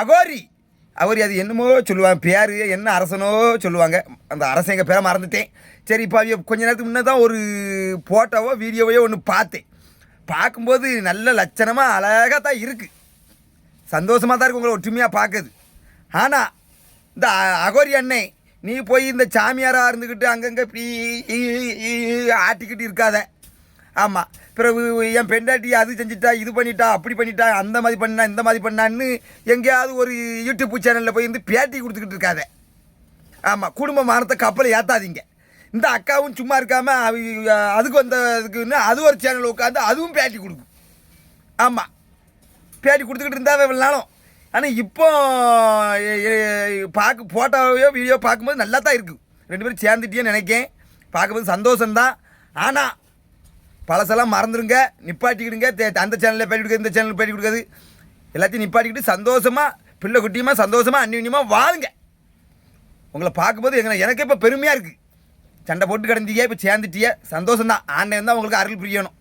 அகோரி. அவர் அது என்னமோ சொல்லுவாங்க பேர் என்ன அரசனோ சொல்லுவாங்க. அந்த அரசன் எங்கள் பேரை மறந்துட்டேன். சரி இப்போ அவங்க கொஞ்ச நேரத்துக்கு முன்னே தான் ஒரு ஃபோட்டோவோ வீடியோவையோ ஒன்று பார்த்தேன். பார்க்கும்போது நல்ல லட்சணமாக அழகாக தான் இருக்குது சந்தோஷமாக தான் இருக்கு உங்களை ஒற்றுமையாக பார்க்குது ஆனால் இந்த அகோரி அண்ணே நீ போய் இந்த சாமியாராக இருந்துக்கிட்டு அங்கங்கே இப்படி ஆட்டிக்கிட்டு இருக்காத. ஆமாம் பிறகு என் பெண்டாட்டி அது செஞ்சிட்டா இது பண்ணிட்டா அப்படி பண்ணிட்டா அந்த மாதிரி பண்ணா இந்த மாதிரி பண்ணான்னு எங்கேயாவது ஒரு யூடியூப் சேனலில் போய் இருந்து பேட்டி கொடுத்துக்கிட்டு இருக்காத. ஆமாம் குடும்ப மானத்தை கப்பலை ஏற்றாதீங்க இந்த அக்காவும் சும்மா இருக்காமல் அவ அதுக்கு வந்த இதுக்குன்னு அது ஒரு சேனல் உட்காந்து அதுவும் பேட்டி கொடுக்கும். ஆமாம் பேட்டி கொடுத்துக்கிட்டு இருந்தாவே இவ்வளோ ஆனால் இப்போ பார்க்க ஃபோட்டோவையோ வீடியோ பார்க்கும்போது நல்லா தான் இருக்குது ரெண்டு பேரும் சேர்ந்துட்டேன்னு நினைக்கேன். பார்க்கும்போது சந்தோஷம்தான். ஆனால் பழசெல்லாம் மறந்துடுங்க நிப்பாட்டிக்கிடுங்க. தே- அந்த சேனலில் பேட்டி கொடுக்குது இந்த சேனலில் பேட்டி கொடுக்குது. எல்லாத்தையும் நிப்பாட்டிக்கிட்டு சந்தோஷமாக பிள்ளை குட்டியுமா சந்தோஷமாக அந்நியமாக வாழுங்க. உங்களை பார்க்கும்போது எங்களை எனக்கு இப்போ பெருமையாக இருக்குது சண்டை போட்டு கிடந்தீங்க இப்போ சேர்ந்துட்டிய. சந்தோஷம் தான் ஆன்லைன் தான் உங்களுக்கு அருள் புரியணும்.